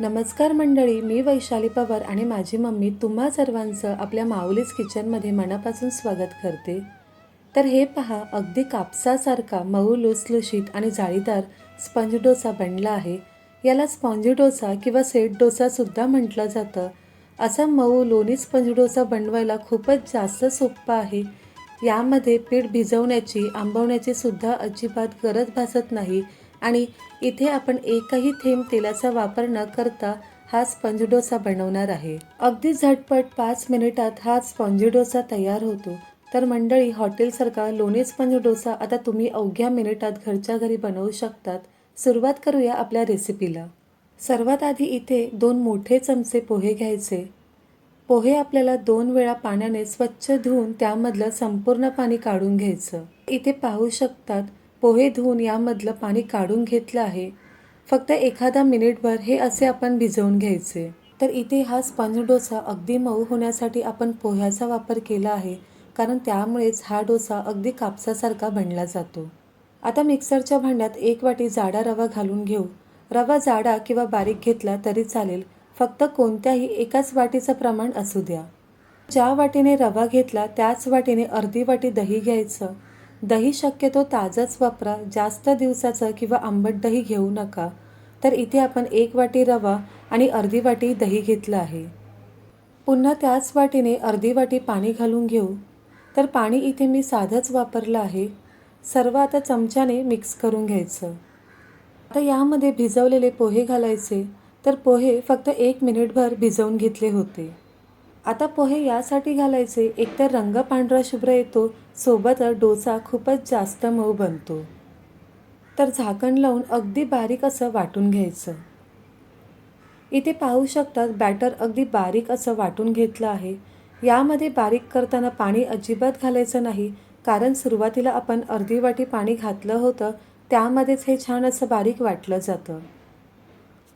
नमस्कार मंडळी मी वैशाली पवार आणि माझी मम्मी तुम्हा सर्वांचं आपल्या माऊलीज किचनमध्ये मनापासून स्वागत करते. तर हे पहा अगदी कापसासारखा मऊ लुसलुशीत आणि जाळीदार स्पंज डोसा बनला आहे. याला स्पॉन्जी डोसा किंवा सेट डोसासुद्धा म्हटलं जातं. असा मऊ लोणी स्पंज डोसा बनवायला खूपच जास्त सोप्पा आहे. यामध्ये पीठ भिजवण्याची आंबवण्याची सुद्धा अजिबात गरज भासत नाही. आणि इथे आपण एकही थेंब तेलाचा वापर न करता हा स्पंज डोसा बनवणार आहे. अगदी झटपट पाच मिनिटात हा स्पॉन्जी डोसा तयार होतो. तर मंडळी हॉटेलसारखा लोणी स्पंज डोसा आता तुम्ही अवघ्या मिनिटात घरच्या घरी बनवू शकतात. सुरुवात करूया आपल्या रेसिपीला. सर्वात आधी इथे दोन मोठे चमचे पोहे घ्यायचे. पोहे आपल्याला दोन वेळा पाण्याने स्वच्छ धुवून त्यामधलं संपूर्ण पाणी काढून घ्यायचं. इथे पाहू शकतात पोहे धुवून यामधलं पाणी काढून घेतलं आहे. फक्त एखादा मिनिटभर हे असे आपण भिजवून घ्यायचे. तर इथे हा स्पंज डोसा अगदी मऊ होण्यासाठी आपण पोह्याचा वापर केला आहे कारण त्यामुळेच हा डोसा अगदी कापसासारखा बनला जातो. आता मिक्सरच्या भांड्यात एक वाटी जाडा रवा घालून घेऊ. रवा जाडा किंवा बारीक घेतला तरी चालेल फक्त कोणत्याही एकाच वाटीचं प्रमाण असू द्या. ज्या वाटीने रवा घेतला त्याच वाटीने अर्धी वाटी दही घ्यायचं. दही शक्यतो ताजंच वापरा जास्त दिवसाचं किंवा आंबट दही घेऊ नका. तर इथे आपण एक वाटी रवा आणि अर्धी वाटी दही घेतलं आहे. पुन्हा त्याच वाटीने अर्धी वाटी पाणी घालून घेऊ. तर पाणी इथे मी साधंच वापरलं आहे. सर्व आता चमच्याने मिक्स करून घ्यायचं. आता यामध्ये भिजवलेले पोहे घालायचे. तर पोहे फक्त एक मिनिटभर भिजवून घेतले होते. आता पोहे यासाठी घालायचे. एकतर रंग पांढरा शुभ्र येतो सोबत डोसा खूपच जास्त मऊ बनतो. तर झाकण लावून अगदी बारीक असं वाटून घ्यायचं. इथे पाहू शकतात बॅटर अगदी बारीक असं वाटून घेतलं आहे. यामध्ये बारीक करताना पाणी अजिबात घालायचं नाही कारण सुरुवातीला आपण अर्धी वाटी पाणी घातलं होतं त्यामध्येच हे छान असं बारीक वाटलं जातं.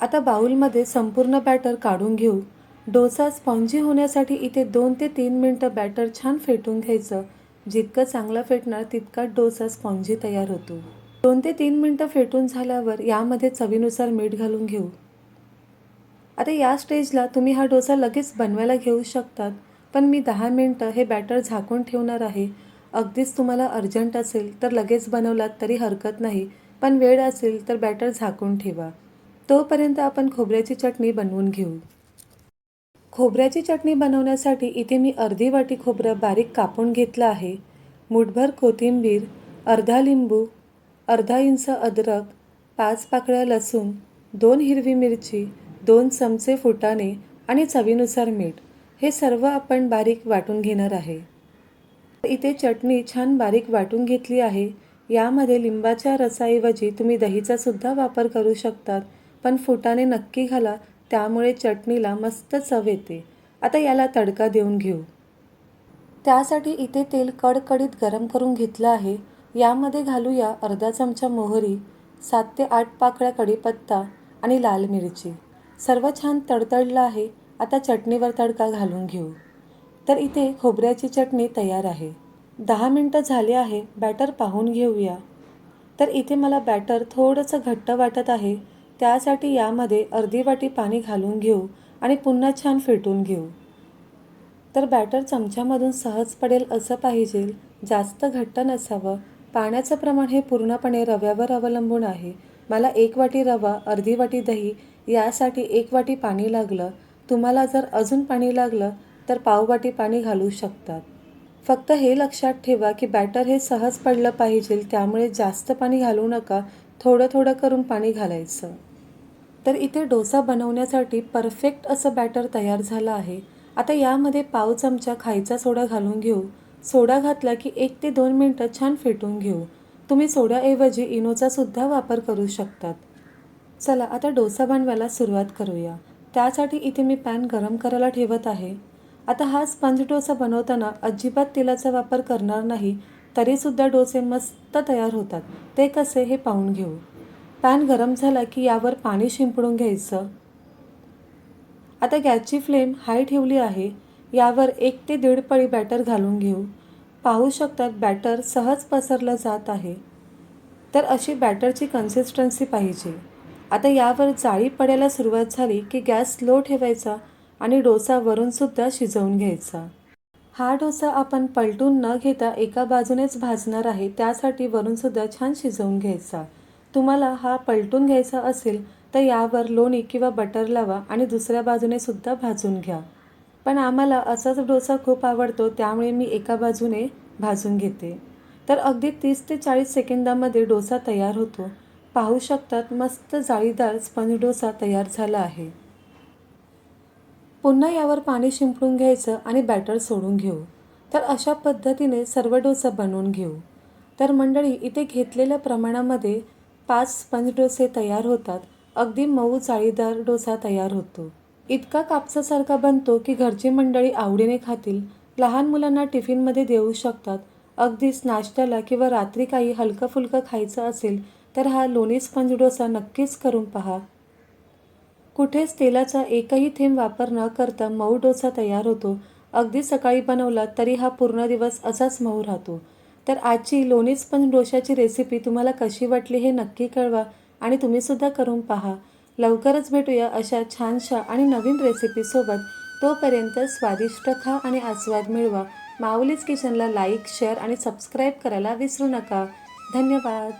आता बाऊलमध्ये संपूर्ण बॅटर काढून घेऊ. डोसा स्पॉन्जी होण्यासाठी इथे दोन ते तीन मिनटं बॅटर छान फेटून घ्यायचं जितकं चांगलं फेटणार तितका डोसा स्पॉन्जी तयार होतो. दोन ते तीन मिनटं फेटून झाल्यावर यामध्ये चवीनुसार मीठ घालून घेऊ. आता या स्टेजला तुम्ही हा डोसा लगेच बनवायला घेऊ शकतात पण मी दहा मिनटं हे बॅटर झाकून ठेवणार आहे. अगदीच तुम्हाला अर्जंट असेल तर लगेच बनवलात तरी हरकत नाही पण वेळ असेल तर बॅटर झाकून ठेवा. तोपर्यंत आपण खोबऱ्याची चटणी बनवून घेऊ. खोबऱ्याची चटणी बनवण्यासाठी इथे मी अर्धी वाटी खोबरं बारीक कापून घेतलं आहे. मुठभर कोथिंबीर अर्धा लिंबू अर्धा इंच अद्रक पाच पाकळ्या लसूण दोन हिरवी मिरची दोन चमचे फुटाणे आणि चवीनुसार मीठ. हे सर्व आपण बारीक वाटून घेणार आहे. इथे चटणी छान बारीक वाटून घेतली आहे. यामध्ये लिंबाच्या रसाऐवजी तुम्ही दहीचासुद्धा वापर करू शकतात पण फुटाणे नक्की घाला त्यामुळे चटणीला मस्त चव येते. आता याला तडका देऊन घेऊ. त्यासाठी इथे तेल कडकडीत गरम करून घेतलं आहे. यामध्ये घालूया अर्धा चमचा मोहरी सात ते आठ पाकळ्या कढीपत्ता आणि लाल मिरची. सर्व छान तडतडलं आहे. आता चटणीवर तडका घालून घेऊ. तर इथे खोबऱ्याची चटणी तयार आहे. दहा मिनटं झाले आहे. बॅटर पाहून घेऊया. तर इथे मला बॅटर थोडंसं घट्ट वाटत आहे. त्यासाठी यामध्ये अर्धी वाटी पाणी घालून घेऊ आणि पुन्हा छान फेटून घेऊ. तर बॅटर चमच्यामधून सहज पडेल असं पाहिजे जास्त घट्ट नसावं. पाण्याचं प्रमाण हे पूर्णपणे रव्यावर अवलंबून आहे. मला एक वाटी रवा अर्धी वाटी दही यासाठी एक वाटी पाणी लागलं. तुम्हाला जर अजून पाणी लागलं तर पाव वाटी पाणी घालू शकतात. फक्त हे लक्षात ठेवा की बॅटर हे सहज पडलं पाहिजे त्यामुळे जास्त पाणी घालू नका. थोडं थोडं करून पाणी घालायचं. तर इथे डोसा बनवण्यासाठी परफेक्ट असं बॅटर तयार झालं आहे. आता यामध्ये पाव चमचा खायचा सोडा घालून घेऊ. सोडा घातला की एक ते दोन मिनटं छान फेटून घेऊ. तुम्ही सोड्याऐवजी इनोचा सुद्धा वापर करू शकतात. चला आता डोसा बनवायला सुरुवात करूया. त्यासाठी इथे मी पॅन गरम करायला ठेवत आहे. आता हा स्पंज डोसा बनवताना अजिबात तेलाचा वापर करणार नाही तरीसुद्धा डोसे मस्त तयार होतात. ते कसे हे पाहून घेऊ. पॅन गरम झाला की यावर पाणी शिंपडून घ्यायचं. आता गॅसची फ्लेम हाय ठेवली आहे. यावर एक ते दीड पळी बॅटर घालून घेऊ. पाहू शकतात बॅटर सहज पसरलं जात आहे. तर अशी बॅटरची कन्सिस्टन्सी पाहिजे. आता यावर जाळी पडायला सुरुवात झाली की गॅस स्लो ठेवायचा आणि डोसा वरूनसुद्धा शिजवून घ्यायचा. हा डोसा आपण पलटून न घेता एका बाजूनेच भाजणार आहे त्यासाठी वरूनसुद्धा छान शिजवून घ्यायचा. तुम्हाला हा पलटून घ्यायचा असेल तर यावर लोणी किंवा बटर लावा आणि दुसऱ्या बाजूने सुद्धा भाजून घ्या. पण आम्हाला असाच डोसा खूप आवडतो त्यामुळे मी एका बाजूने भाजून घेते. तर अगदी तीस ते चाळीस सेकंदामध्ये डोसा तयार होतो. पाहू शकतात मस्त जाळीदार स्पंज डोसा तयार झाला आहे. पुन्हा यावर पाणी शिंपडून घ्यायचं आणि बॅटर सोडून घेऊ. तर अशा पद्धतीने सर्व डोसा बनवून घेऊ. तर मंडळी इथे घेतलेल्या प्रमाणामध्ये पाच स्पंज डोसे तयार होतात. अगदी मऊ जाळीदार डोसा तयार होतो. इतका कापसासारखा बनतो की घरची मंडळी आवडीने खातील. लहान मुलांना टिफिनमध्ये देऊ शकतात. अगदीच नाश्त्याला किंवा रात्री काही हलकं फुलकं खायचं असेल तर हा लोणी स्पंज डोसा नक्कीच करून पहा. कुठेच तेलाचा एकही थेंब वापर न करता मऊ डोसा तयार होतो. अगदी सकाळी बनवला तरी हा पूर्ण दिवस असाच मऊ राहतो. तर आजची लोणीच पण डोशाची रेसिपी तुम्हाला कशी वाटली हे नक्की कळवा आणि तुम्हीसुद्धा करून पहा. लवकरच भेटूया अशा छानशा आणि नवीन रेसिपीसोबत तोपर्यंत स्वादिष्ट खा आणि आस्वाद मिळवा. माऊलीज किचनला लाईक शेअर आणि सबस्क्राईब करायला विसरू नका. धन्यवाद.